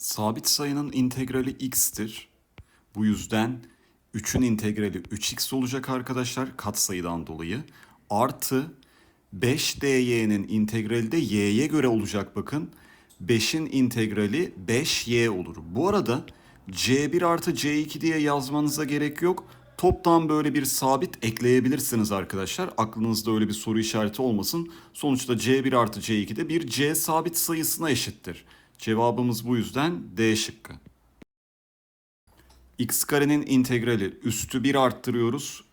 Sabit sayının integrali x'tir. Bu yüzden 3'ün integrali 3x olacak arkadaşlar katsayıdan dolayı. Artı 5dy'nin integrali de y'ye göre olacak bakın. 5'in integrali 5y olur. Bu arada c1 artı c2 diye yazmanıza gerek yok. Toptan böyle bir sabit ekleyebilirsiniz arkadaşlar. Aklınızda öyle bir soru işareti olmasın. Sonuçta c1 artı c2 de bir c sabit sayısına eşittir. Cevabımız bu yüzden D şıkkı. x karenin integrali üstü 1 arttırıyoruz.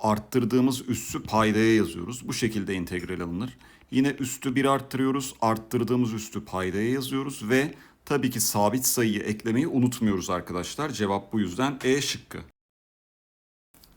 Arttırdığımız üssü paydaya yazıyoruz. Bu şekilde integral alınır. Yine üstü 1 arttırıyoruz. Arttırdığımız üstü paydaya yazıyoruz ve tabii ki sabit sayıyı eklemeyi unutmuyoruz arkadaşlar. Cevap bu yüzden E şıkkı.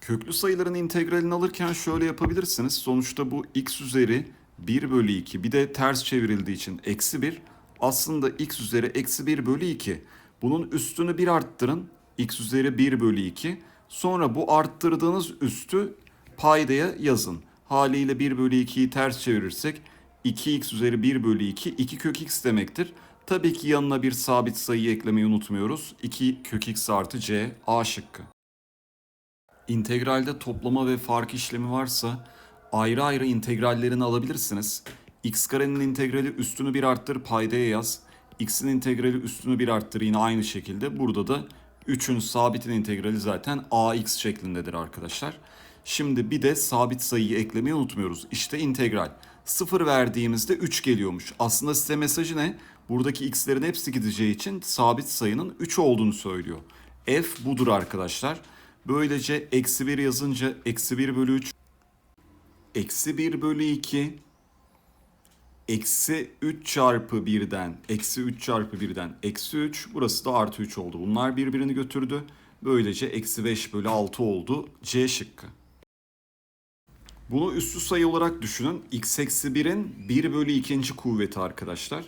Köklü sayıların integralini alırken şöyle yapabilirsiniz. Sonuçta bu x üzeri 1 bölü 2 bir de ters çevrildiği için eksi 1 aslında x üzeri eksi 1 bölü 2. Bunun üstünü 1 arttırın. x üzeri 1 bölü 2. Sonra bu arttırdığınız üstü paydaya yazın. Haliyle 1 bölü 2'yi ters çevirirsek 2x üzeri 1 bölü 2 2 kök x demektir. Tabii ki yanına bir sabit sayı eklemeyi unutmuyoruz. 2 kök x artı c a şıkkı. İntegralde toplama ve fark işlemi varsa ayrı ayrı integrallerini alabilirsiniz. X karenin integrali üstünü bir arttır paydaya yaz. x'in integrali üstünü bir arttır yine aynı şekilde. Burada da 3'ün sabitin integrali zaten ax şeklindedir arkadaşlar. Şimdi bir de sabit sayıyı eklemeyi unutmuyoruz. İşte integral. 0 verdiğimizde 3 geliyormuş. Aslında size mesajı ne? Buradaki x'lerin hepsi gideceği için sabit sayının 3 olduğunu söylüyor. F budur arkadaşlar. Böylece eksi 1 yazınca eksi 1 bölü 3 eksi 1 bölü 2 eksi 3 çarpı 1'den eksi 3 çarpı 1'den eksi 3 burası da artı 3 oldu. Bunlar birbirini götürdü. Böylece eksi 5 bölü 6 oldu. C şıkkı. Bunu üstü sayı olarak düşünün. x eksi 1'in 1 bölü 2. kuvveti arkadaşlar.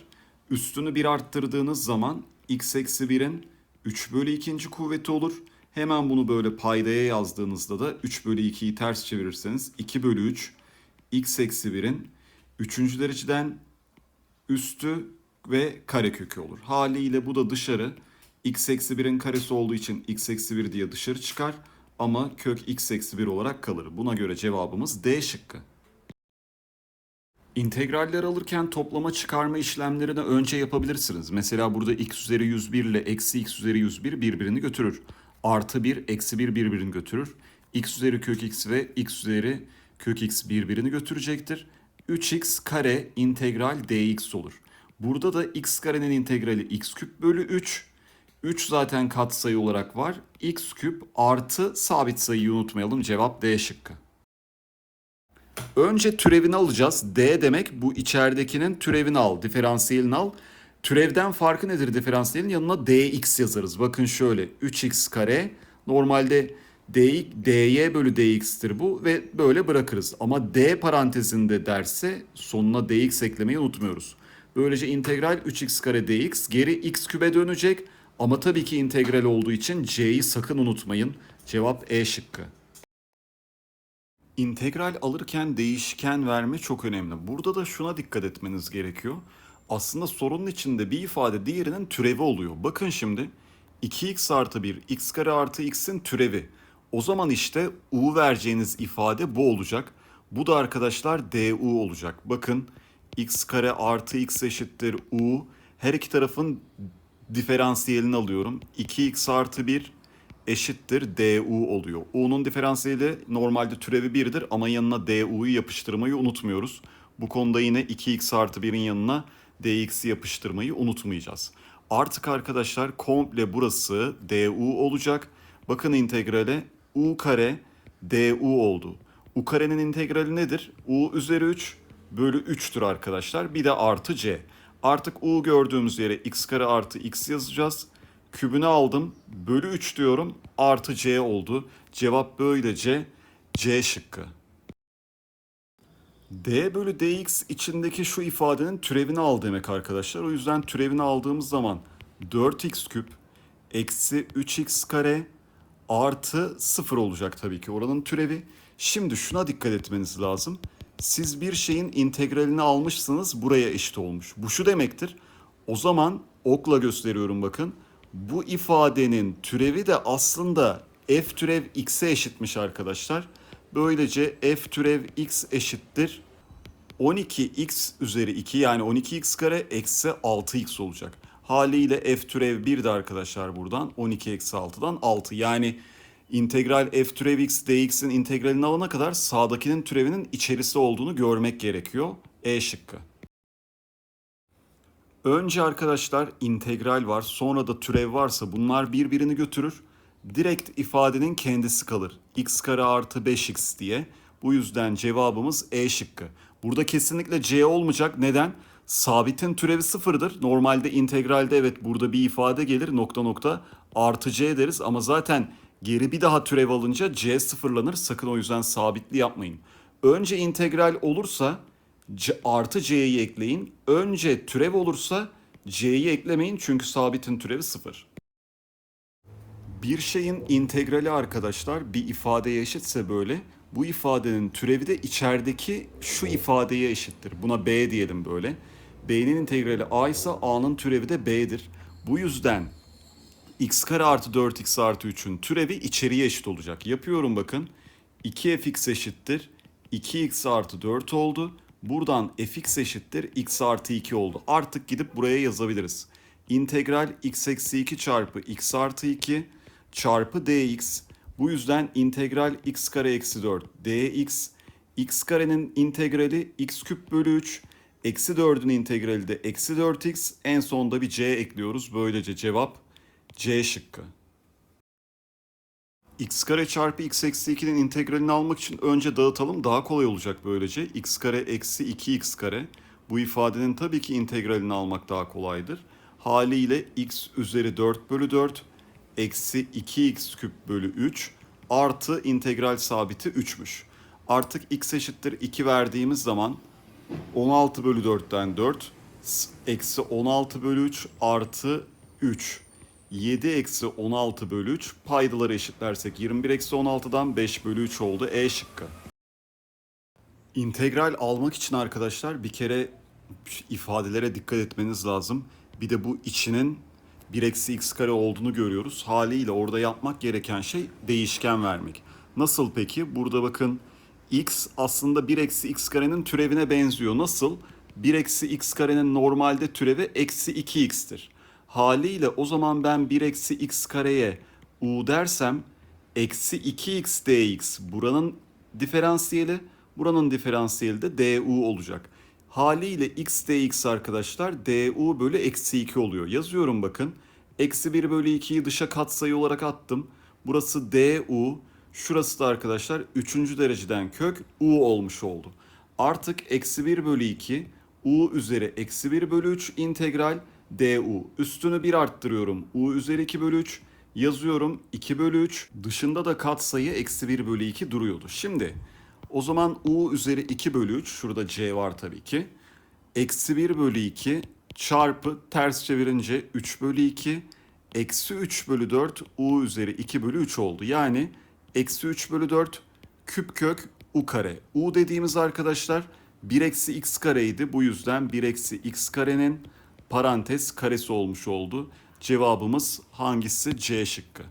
Üstünü 1 arttırdığınız zaman x eksi 1'in 3 bölü 2. kuvveti olur. Hemen bunu böyle paydaya yazdığınızda da 3 bölü 2'yi ters çevirirseniz 2 bölü 3 x eksi 1'in 3. dereceden üstü ve karekökü olur. Haliyle bu da dışarı x eksi 1'in karesi olduğu için x eksi 1 diye dışarı çıkar ama kök x eksi 1 olarak kalır. Buna göre cevabımız D şıkkı. İntegraller alırken toplama çıkarma işlemlerini önce yapabilirsiniz. Mesela burada x üzeri 101 ile eksi x üzeri 101 birbirini götürür. Artı 1, eksi 1 birbirini götürür. x üzeri kök x ve x üzeri kök x birbirini götürecektir. 3x kare integral dx olur. Burada da x karenin integrali x küp bölü 3. 3 zaten katsayı olarak var. x küp artı sabit sayıyı unutmayalım. Cevap D şıkkı. Önce türevini alacağız. D demek bu içeridekinin türevini al, diferansiyelini al. Türevden farkı nedir diferansiyelin? Yanına dx yazarız. Bakın şöyle 3x kare normalde d, dy bölü dx'tir bu ve böyle bırakırız. Ama d parantezinde derse sonuna dx eklemeyi unutmuyoruz. Böylece integral 3x kare dx geri x kübe dönecek. Ama tabii ki integral olduğu için c'yi sakın unutmayın. Cevap E şıkkı. İntegral alırken değişken verme çok önemli. Burada da şuna dikkat etmeniz gerekiyor. Aslında sorunun içinde bir ifade diğerinin türevi oluyor. Bakın şimdi 2x artı 1 x kare artı x'in türevi. O zaman işte u vereceğiniz ifade bu olacak. Bu da arkadaşlar du olacak. Bakın x kare artı x eşittir u. Her iki tarafın diferansiyelini alıyorum. 2x artı 1 eşittir du oluyor. u'nun diferansiyeli normalde türevi 1'dir ama yanına du'yu yapıştırmayı unutmuyoruz. Bu konuda yine 2x artı 1'in yanına dx'i yapıştırmayı unutmayacağız. Artık arkadaşlar komple burası du olacak. Bakın integrale u kare du oldu. u karenin integrali nedir? u üzeri 3 bölü 3'tür arkadaşlar. Bir de artı c. Artık u gördüğümüz yere x kare artı x yazacağız. Kübünü aldım. Bölü 3 diyorum. Artı c oldu. Cevap böylece c şıkkı. d bölü dx içindeki şu ifadenin türevini al demek arkadaşlar. O yüzden türevini aldığımız zaman 4x küp eksi 3x kare artı 0 olacak tabii ki oranın türevi. Şimdi şuna dikkat etmeniz lazım. Siz bir şeyin integralini almışsınız buraya eşit olmuş. Bu şu demektir. O zaman okla gösteriyorum bakın. Bu ifadenin türevi de aslında f türev x'e eşitmiş arkadaşlar. Böylece f türev x eşittir 12x üzeri 2 yani 12x kare eksi 6x olacak. Haliyle f türev 1 de arkadaşlar buradan 12 eksi 6'dan 6. Yani integral f türev x dx'in integralini alana kadar sağdakinin türevinin içerisi olduğunu görmek gerekiyor. E şıkkı. Önce arkadaşlar integral var sonra da türev varsa bunlar birbirini götürür. Direkt ifadenin kendisi kalır. x kare artı 5x diye. Bu yüzden cevabımız E şıkkı. Burada kesinlikle c olmayacak. Neden? Sabitin türevi sıfırdır. Normalde integralde evet burada bir ifade gelir nokta nokta artı c deriz ama zaten geri bir daha türev alınca c sıfırlanır. Sakın o yüzden sabitli yapmayın. Önce integral olursa C, artı c'yi ekleyin. Önce türev olursa c'yi eklemeyin çünkü sabitin türevi sıfır. Bir şeyin integrali arkadaşlar bir ifadeye eşitse böyle bu ifadenin türevi de içerideki şu ifadeye eşittir. Buna b diyelim böyle. B'nin integrali a ise a'nın türevi de b'dir. Bu yüzden x kare artı 4x artı 3'ün türevi içeriye eşit olacak. Yapıyorum bakın. 2fx eşittir. 2x artı 4 oldu. Buradan fx eşittir x artı 2 oldu. Artık gidip buraya yazabiliriz. İntegral x eksi 2 çarpı x artı 2 çarpı dx. Bu yüzden integral x kare eksi 4 dx. x karenin integrali x küp bölü 3. Eksi 4'ün integrali de eksi 4x. En sonda bir c ekliyoruz. Böylece cevap C şıkkı. x kare çarpı x eksi 2'nin integralini almak için önce dağıtalım daha kolay olacak böylece. x kare eksi 2x kare. Bu ifadenin tabii ki integralini almak daha kolaydır. Haliyle x üzeri 4 bölü 4 eksi 2x küp bölü 3 artı integral sabiti 3'müş. Artık x eşittir 2 verdiğimiz zaman 16 bölü 4'ten 4 eksi 16 bölü 3 artı 3 7 eksi 16 bölü 3 paydaları eşitlersek 21 eksi 16'dan 5 bölü 3 oldu. E şıkkı. İntegral almak için arkadaşlar bir kere ifadelere dikkat etmeniz lazım. Bir de bu içinin 1 eksi x kare olduğunu görüyoruz. Haliyle orada yapmak gereken şey değişken vermek. Nasıl peki? Burada bakın x aslında 1 eksi x karenin türevine benziyor. Nasıl? 1 eksi x karenin normalde türevi eksi 2x'tir. Haliyle o zaman ben 1 eksi x kareye u dersem eksi 2x dx buranın diferansiyeli buranın diferansiyeli de du olacak. Haliyle x dx arkadaşlar du bölü eksi 2 oluyor. Yazıyorum bakın. Eksi 1 bölü 2'yi dışa katsayı olarak attım. Burası du. Şurası da arkadaşlar 3. dereceden kök u olmuş oldu. Artık eksi 1 bölü 2 u üzeri eksi 1 bölü 3 integral du. Üstünü 1 arttırıyorum. u üzeri 2 bölü 3 yazıyorum 2 bölü 3. Dışında da katsayı eksi 1 bölü 2 duruyordu. Şimdi o zaman u üzeri 2 bölü 3 şurada c var tabii ki. Eksi 1 bölü 2 çarpı ters çevirince 3 bölü 2 eksi 3 bölü 4 u üzeri 2 bölü 3 oldu. Yani eksi 3 bölü 4 küp kök u kare. u dediğimiz arkadaşlar 1 eksi x kareydi. Bu yüzden 1 eksi x karenin parantez karesi olmuş oldu. Cevabımız hangisi? C şıkkı.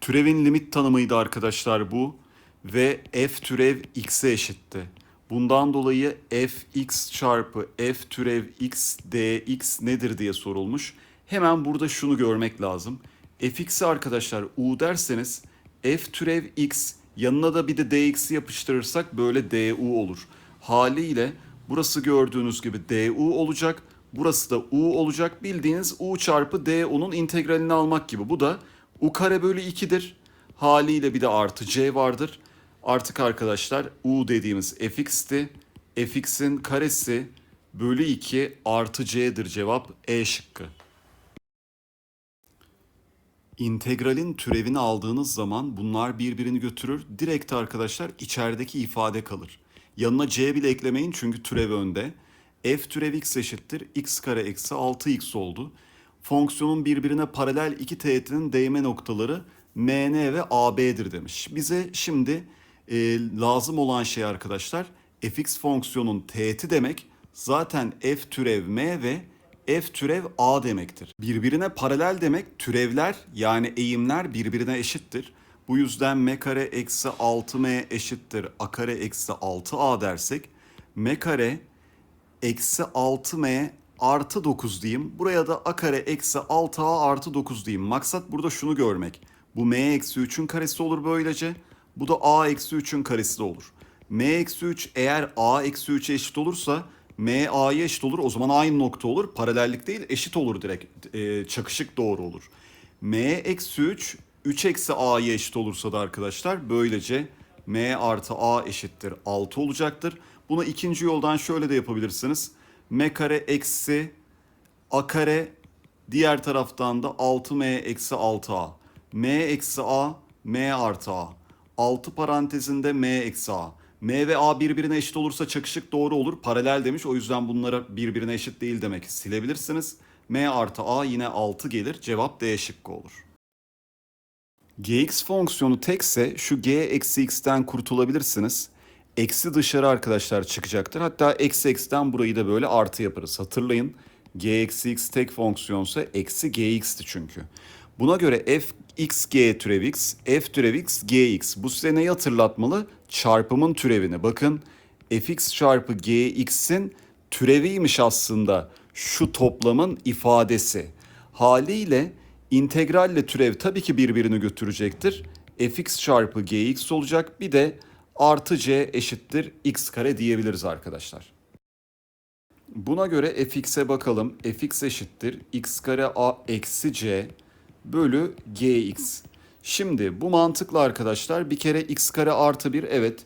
Türevin limit tanımıydı arkadaşlar bu ve f türev x'e eşitti. Bundan dolayı fx çarpı f türev x dx nedir diye sorulmuş. Hemen burada şunu görmek lazım. Fx'i arkadaşlar u derseniz f türev x yanına da bir de dx'i yapıştırırsak böyle du olur. Haliyle burası gördüğünüz gibi du olacak. Burası da u olacak. Bildiğiniz u çarpı du'nun integralini almak gibi. Bu da u kare bölü 2'dir. Haliyle bir de artı c vardır. Artık arkadaşlar u dediğimiz fx'ti. fx'in karesi bölü 2 artı c'dir cevap E şıkkı. İntegralin türevini aldığınız zaman bunlar birbirini götürür. Direkt arkadaşlar içerideki ifade kalır. Yanına c bile eklemeyin çünkü türev önde. f türev x eşittir x kare eksi 6x oldu. Fonksiyonun birbirine paralel iki teğetinin değme noktaları mn ve ab'dir demiş. Bize şimdi e, lazım olan şey arkadaşlar fx fonksiyonun teğeti demek zaten f türev m ve F türev A demektir. Birbirine paralel demek türevler yani eğimler birbirine eşittir. Bu yüzden m kare eksi 6m eşittir a kare eksi 6a dersek m kare eksi 6m artı 9 diyeyim. Buraya da a kare eksi 6a artı 9 diyeyim. Maksat burada şunu görmek. Bu m eksi 3'ün karesi olur böylece. Bu da a eksi 3'ün karesi de olur. m eksi 3 eğer a eksi 3'e eşit olursa m eşit olur. O zaman aynı nokta olur. Paralellik değil eşit olur direkt. Ee, çakışık doğru olur. m eksi 3 3 eksi a'ya eşit olursa da arkadaşlar böylece m artı a eşittir 6 olacaktır. Bunu ikinci yoldan şöyle de yapabilirsiniz. m kare eksi a kare diğer taraftan da 6m eksi 6a. m eksi a m artı a. 6 parantezinde m eksi a. m ve a birbirine eşit olursa çakışık doğru olur. Paralel demiş o yüzden bunlara birbirine eşit değil demek silebilirsiniz. m artı a yine 6 gelir. Cevap D şıkkı olur. gx fonksiyonu tekse şu g eksi x'ten kurtulabilirsiniz. Eksi dışarı arkadaşlar çıkacaktır. Hatta eksi x'ten burayı da böyle artı yaparız. Hatırlayın g eksi x tek fonksiyonsa eksi gx'ti çünkü. Buna göre f x g türev x, f türev x gx. Bu size neyi hatırlatmalı? Çarpımın türevini. Bakın fx çarpı gx'in türeviymiş aslında şu toplamın ifadesi. Haliyle integralle türev tabii ki birbirini götürecektir. fx çarpı gx olacak. Bir de artı c eşittir x kare diyebiliriz arkadaşlar. Buna göre fx'e bakalım. fx eşittir x kare a eksi c bölü gx. Şimdi bu mantıkla arkadaşlar bir kere x kare artı 1 evet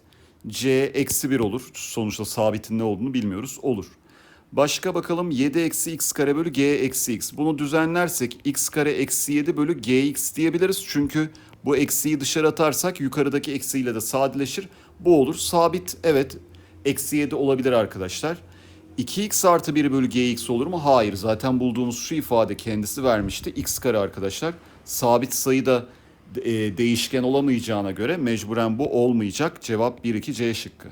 c eksi 1 olur. Sonuçta sabitin ne olduğunu bilmiyoruz. Olur. Başka bakalım 7 eksi x kare bölü g eksi x. Bunu düzenlersek x kare eksi 7 bölü gx diyebiliriz. Çünkü bu eksiyi dışarı atarsak yukarıdaki eksiyle de sadeleşir. Bu olur. Sabit evet eksi 7 olabilir arkadaşlar. 2x artı 1 bölü gx olur mu? Hayır. Zaten bulduğumuz şu ifade kendisi vermişti. x kare arkadaşlar. Sabit sayı da e, değişken olamayacağına göre mecburen bu olmayacak. Cevap 1-2 C şıkkı.